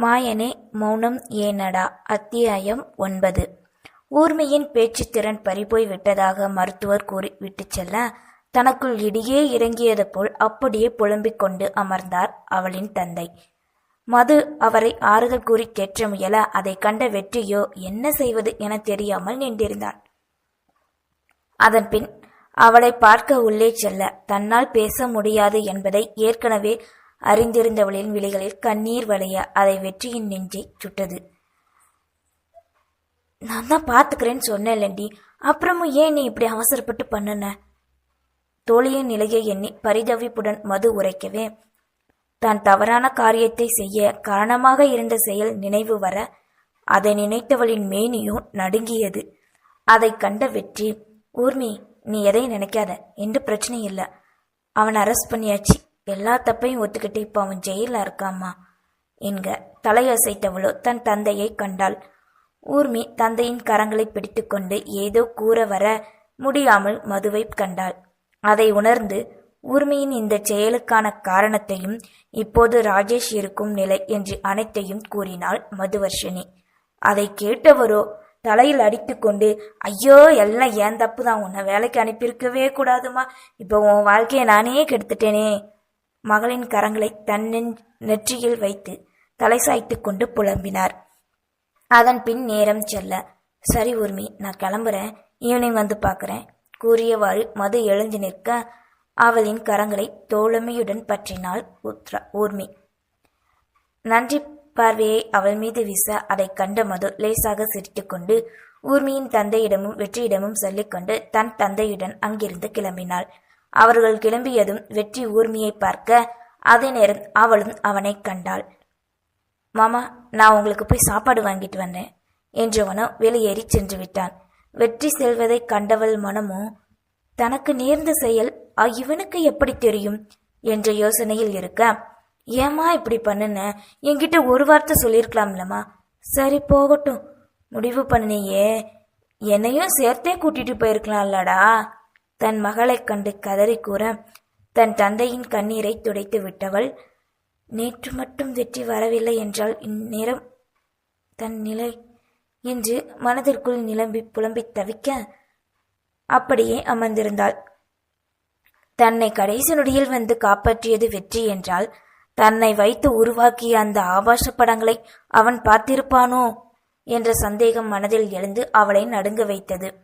மாயனே மௌனம் ஏனடா? அத்தியாயம் ஒன்பது. ஊர்மியின் பேச்சு திறன் பறிபோய் விட்டதாக மருத்துவர் கூறி விட்டுச் செல்ல தனக்குள் இடியே இறங்கியது போல் அப்படியே புலம்பிக் கொண்டு அமர்ந்தார் அவளின் தந்தை. மது அவரை ஆறுதல் கூறி கேட்ட முயல அதை கண்ட வெற்றியோ என்ன செய்வது என தெரியாமல் நின்றிருந்தான். அதன்பின் அவளை பார்க்க உள்ளே செல்ல தன்னால் பேச முடியாது என்பதை ஏற்கனவே அறிந்திருந்தவளின் விழிகளில் கண்ணீர் வளைய அதை வெற்றியின் நெஞ்சை சுட்டது. நான் தான் பாத்துக்கிறேன்னு சொன்னேன்லண்டி அப்புறமும் ஏன் நீ இப்படி அவசரப்பட்டு பண்ணுன? தோழியின் நிலையை எண்ணி பரிதவிப்புடன் மது உரைக்கவே தான் தவறான காரியத்தை செய்ய காரணமாக இருந்த செயல் நினைவு வர அதை நினைத்தவளின் மேனியும் நடுங்கியது. அதை கண்ட வெற்றி ஊர்மி நீ எதையும் நினைக்காத எந்த பிரச்சனையும் இல்லை. அவன் அரெஸ்ட் பண்ணியாச்சு. எல்லா தப்பையும் ஒத்துக்கிட்டு இப்போ அவன் ஜெயிலில் இருக்காமா என்க தலையசைத்தவளோ தன் தந்தையை கண்டாள். ஊர்மி தந்தையின் கரங்களை பிடித்துக்கொண்டு ஏதோ கூற வர முடியாமல் மதுவை கண்டாள். அதை உணர்ந்து ஊர்மியின் இந்த செயலுக்கான காரணத்தையும் இப்போது ராஜேஷ் இருக்கும் நிலை என்று அனைத்தையும் கூறினாள் மதுவர்ஷினி. அதை கேட்டவரோ தலையில் அடித்துக்கொண்டு ஐயோ எல்லாம் ஏன் தப்பு தான் உன்னை வேலைக்கு அனுப்பியிருக்கவே கூடாதுமா இப்போ உன் வாழ்க்கையை நானே கெடுத்துட்டேனே. மகளின் கரங்களை தன் நெற்றியில் வைத்து தலை சாய்த்து கொண்டு புலம்பினார். அதன் பின் நேரம் செல்ல. சரி ஊர்மி நான் கிளம்புறேன். ஈவினிங் வந்து பார்க்குறேன் கூறியவாறு மது எழுந்து நிற்க அவளின் கரங்களை தோழமையுடன் பற்றினாள் உத்ரா ஊர்மி நன்றி பார்வையை அவள் மீது வீச அதை கண்ட மது லேசாக சிரித்துக்கொண்டு ஊர்மியின் தந்தையிடமும் வெற்றியிடமும் சொல்லிக்கொண்டு தன் தந்தையுடன் அங்கிருந்து கிளம்பினாள். அவர்கள் கிளம்பியதும் வெற்றி ஊர்மியை பார்க்க அதே நேரம் அவளும் அவனை கண்டாள். மாமா நான் உங்களுக்கு போய் சாப்பாடு வாங்கிட்டு வந்தேன் என்றவனோ வெளியேறி சென்று விட்டான். வெற்றி செல்வதை கண்டவள் மனமோ தனக்கு நேர்ந்த செயல் அ, இவனுக்கு எப்படி தெரியும்? என்ற யோசனையில் இருக்க ஏமா இப்படி பண்ணுன? என்கிட்ட ஒரு வார்த்தை சொல்லியிருக்கலாம்லம்மா சரி போகட்டும். முடிவு பண்ணியே என்னையும் சேர்த்தே கூட்டிட்டு போயிருக்கலாம்லடா. தன் மகளைக் கண்டு கதறி கூற தன் தந்தையின் கண்ணீரை துடைத்து விட்டவள் நேற்று மட்டும் வெற்றி வரவில்லை என்றால் இந்நேரம் தன் நிலை என்று மனதிற்குள் நிலம்பி புலம்பித் தவிக்க? அப்படியே அமர்ந்திருந்தாள். தன்னை கடைசி நொடியில் வந்து காப்பாற்றியது வெற்றி என்றால் தன்னை வைத்து உருவாக்கிய அந்த ஆபாச படங்களை அவன் பார்த்திருப்பானோ? என்ற சந்தேகம் மனதில் எழுந்து அவளை நடுங்க வைத்தது.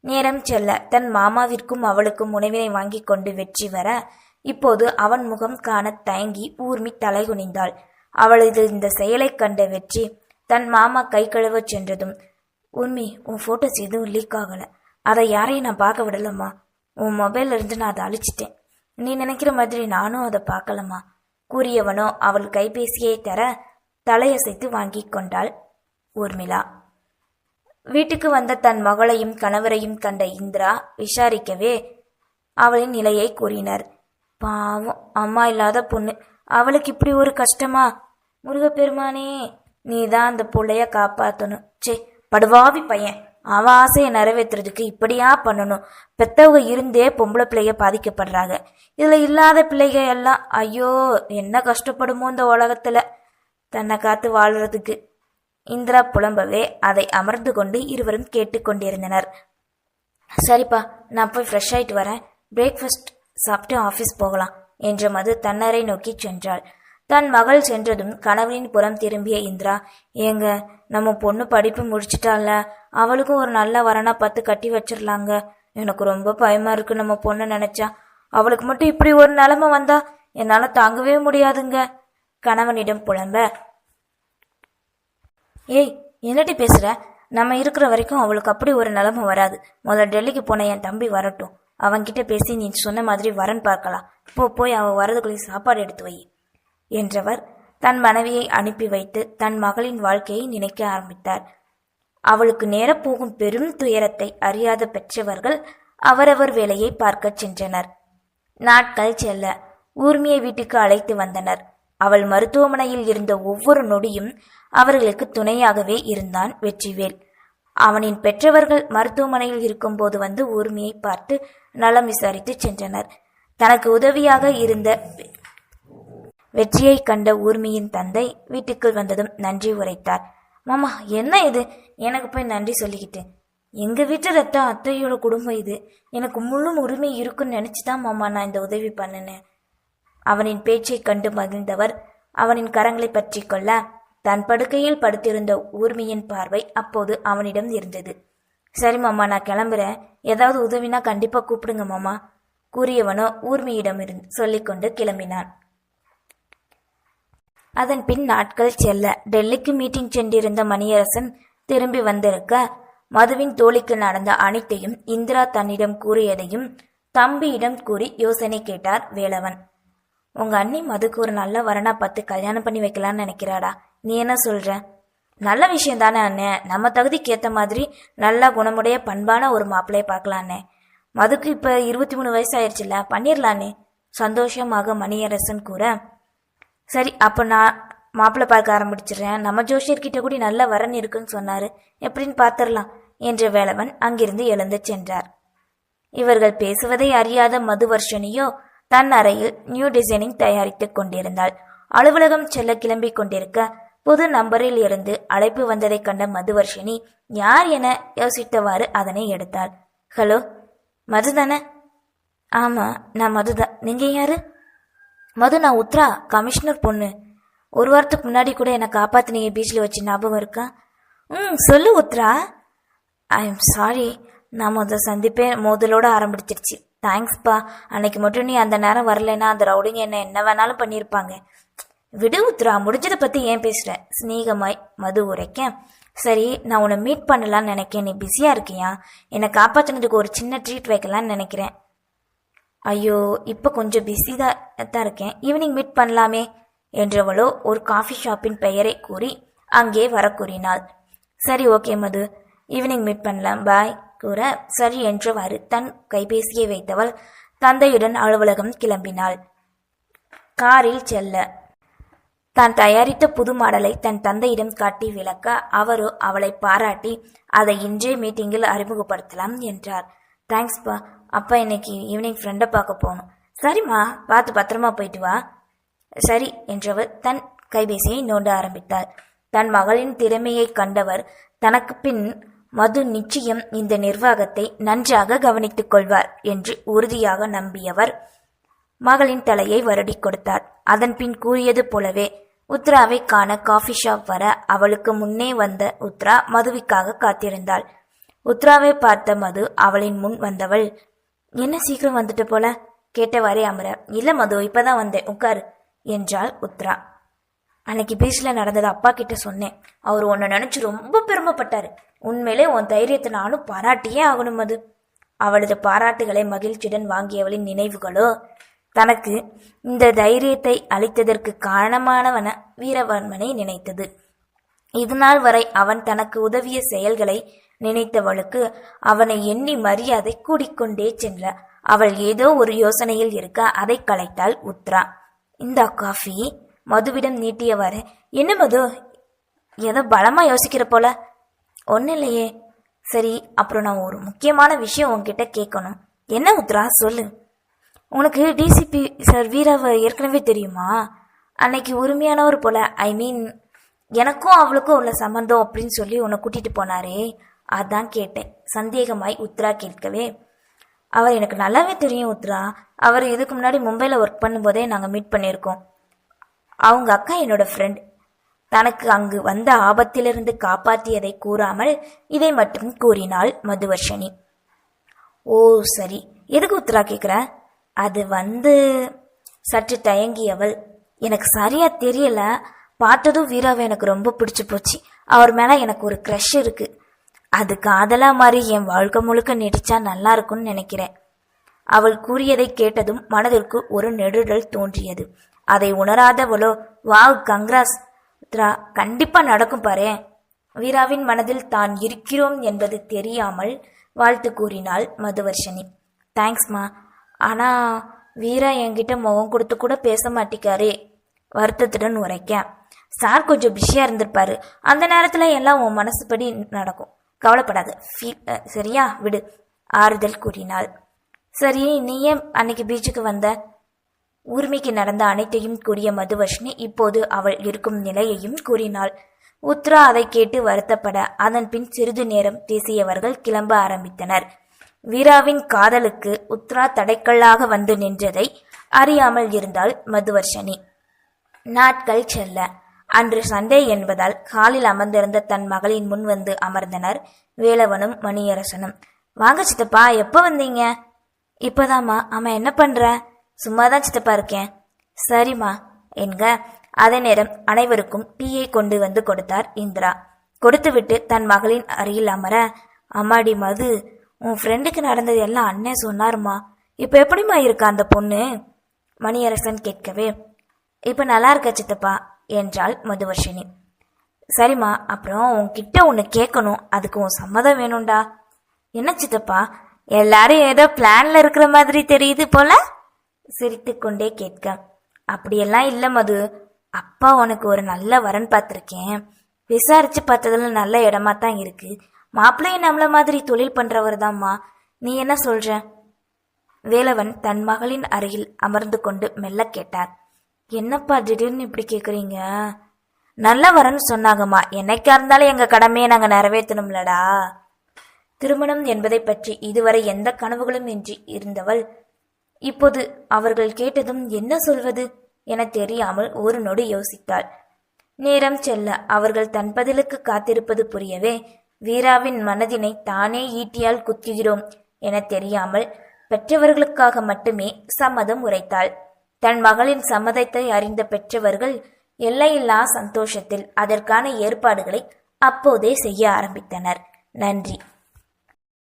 நேரம் செல்ல தன் மாமாவிற்கும் அவளுக்கும் உணவினை வாங்கிக் கொண்டு வெற்றி வர இப்போது அவன் முகம் காணத் தயங்கி ஊர்மி தலைகுனிந்தாள். அவளது இந்த செயலைக் கண்ட வெற்றி தன் மாமா கை கழுவச் சென்றதும் ஊர்மி உன் ஃபோட்டோஸ் எதுவும் லீக் ஆகல. அதை யாரையும் நான் பார்க்க விடலம்மா. உன் மொபைல்ல இருந்து நான் அதை அழிச்சிட்டேன். நீ நினைக்கிற மாதிரி நானும் அதை பார்க்கலம்மா. கூறியவனோ அவள் கைபேசியை தர தலையசைத்து வாங்கிக் கொண்டாள் ஊர்மிளா. வீட்டுக்கு வந்த தன் மகளையும் கணவரையும் கண்ட இந்திரா விசாரிக்கவே அவளின் நிலையை கூறினர். பாவம் அம்மா இல்லாத பொண்ணு. அவளுக்கு இப்படி ஒரு கஷ்டமா? முருகப்பெருமானே நீ தான் அந்த பிள்ளைய காப்பாத்தணும். சே படுவாவி பையன். அவ ஆசையை நிறைவேற்றுறதுக்கு இப்படியா பண்ணணும்? பெத்தவங்க இருந்தே பொம்பளை பிள்ளைய பாதிக்கப்படுறாங்க. இதுல இல்லாத பிள்ளைக எல்லாம் ஐயோ என்ன கஷ்டப்படுமோ இந்த உலகத்துல. தன்னை காத்து வாழ்றதுக்கு. இந்திரா புலம்பவே அதை அமர்ந்து கொண்டு இருவரும் கேட்டுக்கொண்டிருந்தனர் சரிப்பா நான் போய் ஃப்ரெஷ் ஆயிட்டு வரேன். பிரேக்ஃபாஸ்ட் சாப்பிட்டு ஆஃபீஸ் போகலாம் என்ற மது தன்னரை நோக்கி சென்றாள். தன் மகள் சென்றதும் கணவனின் புறம் திரும்பிய இந்திரா ஏங்க நம்ம பொண்ணு படிப்பு முடிச்சிட்டால அவளுக்கும் ஒரு நல்ல வரனா பார்த்து கட்டி வச்சிடலாங்க எனக்கு ரொம்ப பயமா இருக்கு நம்ம பொண்ணை நினைச்சா. அவளுக்கு மட்டும் இப்படி ஒரு நிலைமை வந்தா என்னால தாங்கவே முடியாதுங்க. கணவனிடம் புலம்ப ஏய் என்னடி பேசுகிற நம்ம இருக்கிற வரைக்கும் அவளுக்கு அப்படி ஒரு நிலைமை வராது. முதல்ல டெல்லிக்கு போன என் தம்பி வரட்டும். அவன்கிட்ட பேசி நீ சொன்ன மாதிரி வரன் பார்க்கலாம். இப்போ போய் அவன் வரதுக்குள்ளே சாப்பாடு எடுத்து வை என்றவர் தன் மனைவியை அனுப்பி வைத்து தன் மகளின் வாழ்க்கையை நினைக்க ஆரம்பித்தார். அவளுக்கு நேரப்போகும் பெரும் துயரத்தை அறியாத பெற்றவர்கள் அவரவர் வேலையை பார்க்கச் சென்றனர். நாட்கள் செல்ல ஊர்மியை வீட்டுக்கு அழைத்து வந்தனர். அவள் மருத்துவமனையில் இருந்த ஒவ்வொரு நொடியும் அவர்களுக்கு துணையாகவே இருந்தான் வெற்றிவேல். அவனின் பெற்றவர்கள் மருத்துவமனையில் இருக்கும்போது வந்து ஊர்மியை பார்த்து நலம் விசாரித்து சென்றனர். தனக்கு உதவியாக இருந்த வெற்றியை கண்ட ஊர்மியின் தந்தை வீட்டுக்குள் வந்ததும் நன்றி உரைத்தார். மாமா என்ன இது? எனக்கு போய் நன்றி சொல்லிக்கிட்டு. எங்க வீட்டு ரத்தம் அத்தையோட குடும்பம் இது. எனக்கு முழு உரிமை இருக்குன்னு நினைச்சுதான் மாமா நான் இந்த உதவி பண்ணினேன். அவனின் பேச்சைக் கண்டு மகிழ்ந்தவர் அவனின் கரங்களை பற்றி கொள்ள தன் படுக்கையில் படுத்திருந்த ஊர்மியின் பார்வை அப்போது அவனிடம் இருந்தது. சரி மாமா நான் கிளம்புறேன். ஏதாவது உதவினா கண்டிப்பா கூப்பிடுங்க மாமா கூறியவனோ ஊர்மியிடமிருந்து சொல்லிக்கொண்டு கிளம்பினான். அதன் பின் நாட்கள் செல்ல. டெல்லிக்கு மீட்டிங் சென்றிருந்த மணியரசன் திரும்பி வந்திருக்க மதுவின் தோழிக்கு நடந்த அனைத்தையும் இந்திரா தன்னிடம் கூறியதையும் தம்பியிடம் கூறி யோசனை கேட்டார் வேலவன். உங்க அண்ணி மதுக்கு ஒரு நல்ல வரனா பார்த்து கல்யாணம் பண்ணி வைக்கலாம்னு நினைக்கிறாடா. நீ என்ன சொல்ற? நல்ல விஷயம் தானே அண்ணே. நம்ம தகுதிக்கு மாதிரி நல்ல குணமுடைய பண்பான ஒரு மாப்பிள்ளைய பார்க்கலாண்ணே மதுக்கு இப்ப இருபத்தி மூணு வயசு ஆயிடுச்சுல்ல பண்ணிடலானே சந்தோஷமாக மணியரசன் கூற சரி அப்போ நான் மாப்பிள்ளை பார்க்க ஆரம்பிச்சிடுறேன். நம்ம ஜோஷியர்கிட்ட கூட நல்ல வரன் இருக்குன்னு சொன்னாரு. எப்படின்னு பார்த்துடலாம் என்ற வேலவன் அங்கிருந்து எழுந்து சென்றார். இவர்கள் பேசுவதை அறியாத மதுவர்ஷனியோ தன் அறையில் நியூ டிசைனிங் தயாரித்துக் கொண்டிருந்தாள். அலுவலகம் செல்ல கிளம்பிக் கொண்டிருக்க புது நம்பரில் இருந்து அழைப்பு வந்ததைக் கண்ட மதுவர்ஷினி யார் என யோசித்தவாறு அதனை எடுத்தாள். ஹலோ மது தானே? ஆமா நான் மதுதான் நீங்க யாரு? மது நான் உத்ரா கமிஷனர் பொண்ணு. ஒரு வாரத்துக்கு முன்னாடி கூட என்னை காப்பாத்தினீங்க பீச்சில் வச்சு ஞாபகம் இருக்கா? ம் சொல்லு உத்ரா. I am sorry. நான் முதல் சந்திப்பே மோதலோட ஆரம்பிச்சிருச்சு. தேங்க்ஸ்ப்பா அன்னைக்கு மட்டும் நீ அந்த நேரம் வரலைன்னா அந்த ரவுடிங்க என்ன என்ன வேணாலும் பண்ணியிருப்பாங்க. விடு உத்ரா முடிஞ்சதை பற்றி ஏன் பேசுகிற ஸ்நேகமாய் மது உரைக்க. சரி நான் உன்னை மீட் பண்ணலான்னு நினைக்கேன். நீ பிஸியாக இருக்கியா? என்னை காப்பாற்றினதுக்கு ஒரு சின்ன ட்ரீட் வைக்கலான்னு நினைக்கிறேன். ஐயோ இப்போ கொஞ்சம் பிஸி தான் தான் இருக்கேன். ஈவினிங் மீட் பண்ணலாமே என்றவளோ ஒரு காஃபி ஷாப்பின் பெயரை கூறி அங்கே வர கூறினாள். சரி ஓகே மது. ஈவினிங் மீட் பண்ணலாம். பாய் கூற சரி என்றவாறு தன் கைபேசியை வைத்தவள் தந்தையுடன் அலுவலகம் கிளம்பினாள். காரில் செல்ல. தான் தயாரித்த புது மாடலை தன் தந்தையிடம் காட்டி விளக்க அவரோ அவளை பாராட்டி அதை இன்றே மீட்டிங்கில் அறிமுகப்படுத்தலாம் என்றார். தேங்க்ஸ்ப்பா அப்பா இன்னைக்கு ஈவினிங் ஃப்ரெண்டை பார்க்க போகணும். சரிம்மா பார்த்து பத்திரமா போயிட்டு வா. சரி என்றவர் தன் கைபேசியை நோண்ட ஆரம்பித்தார் தன் மகளின் திறமையை கண்டவர் தனக்கு பின் மது நிச்சயம் இந்த நிர்வாகத்தை நன்றாக கவனித்துக் கொள்வார் என்று உறுதியாக நம்பியவர் மகளின் தலையை வருடி கொடுத்தார். அதன் பின் கூறியது போலவே உத்ராவை காண காஃபி ஷாப் வர அவளுக்கு முன்னே வந்த உத்ரா மதுவிக்காக காத்திருந்தாள். உத்ராவை பார்த்த மது அவளின் முன் வந்தவள் என்ன சீக்கிரம் வந்துட்டு போல கேட்டவாறே அமர இல்ல மது இப்பதான் வந்தேன் உட்காரு என்றாள் உத்ரா. அன்னைக்கு பீச்ல நடந்தது அப்பா கிட்ட சொன்னேன். அவர் உன்னை நினைச்சு ரொம்ப பெருமைப்பட்டாரு. உண்மையிலே உன் தைரியத்தை நானும் பாராட்டியே ஆகணும் மது. அவளது பாராட்டுகளை மகிழ்ச்சியுடன் வாங்கியவளின் நினைவுகளோ தனக்கு இந்த தைரியத்தை அளித்ததற்கு காரணமானவன வீரவர்மனை நினைத்தது. இதுநாள் வரை அவன் தனக்கு உதவிய செயல்களை நினைத்தவளுக்கு அவனை எண்ணி மரியாதை கூடிக்கொண்டே சென்ற அவள் ஏதோ ஒரு யோசனையில் இருக்க அதை கலைத்தாள் உத்ரா. இந்த காஃபி. மதுவிடம் நீட்டியவாறு. என்ன மது? ஏதோ பலமா யோசிக்கிற போல. ஒன்றும் இல்லையே. சரி அப்புறம் நான் ஒரு முக்கியமான விஷயம் உன்கிட்ட கேட்கணும். என்ன உத்ரா? சொல்லு. உனக்கு டிசிபி சார் வீராவை ஏற்கனவே தெரியுமா? அன்னைக்கு உரிமையானவர் போல ஐ மீன் எனக்கும் அவளுக்கும் உள்ள சம்மந்தம் அப்படின்னு சொல்லி உன்னை கூட்டிட்டு போனாரே. அதான் கேட்டேன். சந்தேகமாய் உத்ரா கேட்கவே அவர் எனக்கு நல்லாவே தெரியும் உத்ரா. அவர் இதுக்கு முன்னாடி மும்பையில் ஒர்க் பண்ணும்போதே நாங்கள் மீட் பண்ணியிருக்கோம். அவங்க அக்கா என்னோட ஃப்ரெண்ட் தனக்கு அங்கு வந்த ஆபத்திலிருந்து காப்பாற்றியதை கூறாமல் இதை மட்டும் கூறினாள் மதுவர்ஷினி. ஓ சரி. எதுக்கு உத்ரா கேட்குறேன் அது வந்து சற்று தயங்கியவள். எனக்கு சரியா தெரியல. பார்த்ததும் வீராவை எனக்கு ரொம்ப பிடிச்சு போச்சு. அவர் மேல எனக்கு ஒரு க்ரஷ் இருக்கு. அது காதலா மாதிரி என் வாழ்க்கை முழுக்க நடிச்சா நல்லா இருக்கும்னு நினைக்கிறேன். அவள் கூறியதை கேட்டதும் மனதிற்கு ஒரு நெடுடல் தோன்றியது. அதை உணராதவளோ வாவ் கங்க்ராஸ் உத்ரா கண்டிப்பா நடக்கும் பாரே. வீராவின் மனதில் தான் இருக்கிறோம் என்பது தெரியாமல் வாழ்த்து கூறினாள் மதுவர்ஷினி. தேங்க்ஸ்மா ஆனா வீரா என்கிட்ட முகம் கொடுத்து கூட பேச மாட்டிக்காரே. வருத்தத்துடன் உரைக்க சார் கொஞ்சம் பிஸியா இருந்திருப்பாரு. அந்த நேரத்துல எல்லாம் உன் மனசுப்படி நடக்கும். கவலைப்படாத. ஃபீல் சரியா? விடு. ஆறுதல் கூறினாள். சரி நீ ஏன் அன்னைக்கு பீச்சுக்கு வந்த? ஊர்மிக்கு நடந்த அனைத்தையும் கூறிய மதுவர்ஷினி இப்போது அவள் இருக்கும் நிலையையும் கூறினாள். உத்ரா அதை கேட்டு வருத்தப்பட அதன் பின் சிறிது நேரம் பேசியவர்கள் கிளம்ப ஆரம்பித்தனர். வீராவின் காதலுக்கு உத்ரா தடைக்கல்லாக வந்து நின்றதை அறியாமல் இருந்தாள் மதுவர்ஷனி. நாட்கள் செல்ல. அன்று சண்டே என்பதால் காலில் அமர்ந்திருந்த தன் மகளின் முன் வந்து அமர்ந்தனர் வேலவனும் மணியரசனும். வாங்க சித்தப்பா எப்போ வந்தீங்க? இப்போதாம்மா. அம்மா என்ன பண்ற? சும்மாதான் சித்தப்பா இருக்கேன். சரிம்மா. என்க? அதே நேரம் அனைவருக்கும் டீயை கொண்டு வந்து கொடுத்தார் இந்திரா. கொடுத்துவிட்டு தன் மகளின் அருகில் அமர அம்மாடி மது உன் ஃப்ரெண்டுக்கு நடந்தது எல்லாம் அண்ணன் சொன்னாருமா. இப்போ எப்படிம்மா இருக்கா அந்த பொண்ணு? மணியரசன் கேட்கவே இப்போ நல்லா இருக்க சித்தப்பா? என்றாள் மதுவர்ஷினி. சரிம்மா அப்புறம் உன்கிட்ட ஒன்று கேட்கணும். அதுக்கு உன் சம்மதம் வேணும்டா. என்ன சித்தப்பா? எல்லாரும் ஏதோ பிளான்ல இருக்கிற மாதிரி தெரியுது போல? சிரித்துக்கொண்டே கேட்க. அப்படியெல்லாம் இல்லை மது. அப்பா உனக்கு ஒரு நல்ல வரன் பார்த்துருக்கேன். விசாரிச்சு பார்த்ததுல நல்ல இடமா தான் இருக்கு. மாப்பிள்ளையும் நம்மள மாதிரி தொழில் பண்றவர் தான்மா நீ என்ன சொல்ற? வேலவன் தன் மகளின் அருகில் அமர்ந்து கொண்டு மெல்ல கேட்டார். என்னப்பா திடீர்னு இப்படி கேக்குறீங்க? நல்ல வரன்னு சொன்னாங்கம்மா என்னைக்கா இருந்தாலும் எங்க கடமையை நாங்க நிறைவேற்றணும்லடா திருமணம் என்பதை பற்றி இதுவரை எந்த கனவுகளும் இன்றி இருந்தவள் இப்போது அவர்கள் கேட்டதும் என்ன சொல்வது என தெரியாமல் ஒரு நொடி யோசித்தாள். நேரம் செல்ல அவர்கள் தன் பதிலுக்கு காத்திருப்பது புரியவே வீராவின் மனதினை தானே ஈட்டியால் குத்துகிறோம் என தெரியாமல் பெற்றவர்களுக்காக மட்டுமே சம்மதம் உரைத்தாள். தன் மகளின் சம்மதத்தை அறிந்த பெற்றவர்கள் எல்லையில்லா சந்தோஷத்தில் அதற்கான ஏற்பாடுகளை அப்போதே செய்ய ஆரம்பித்தனர். நன்றி.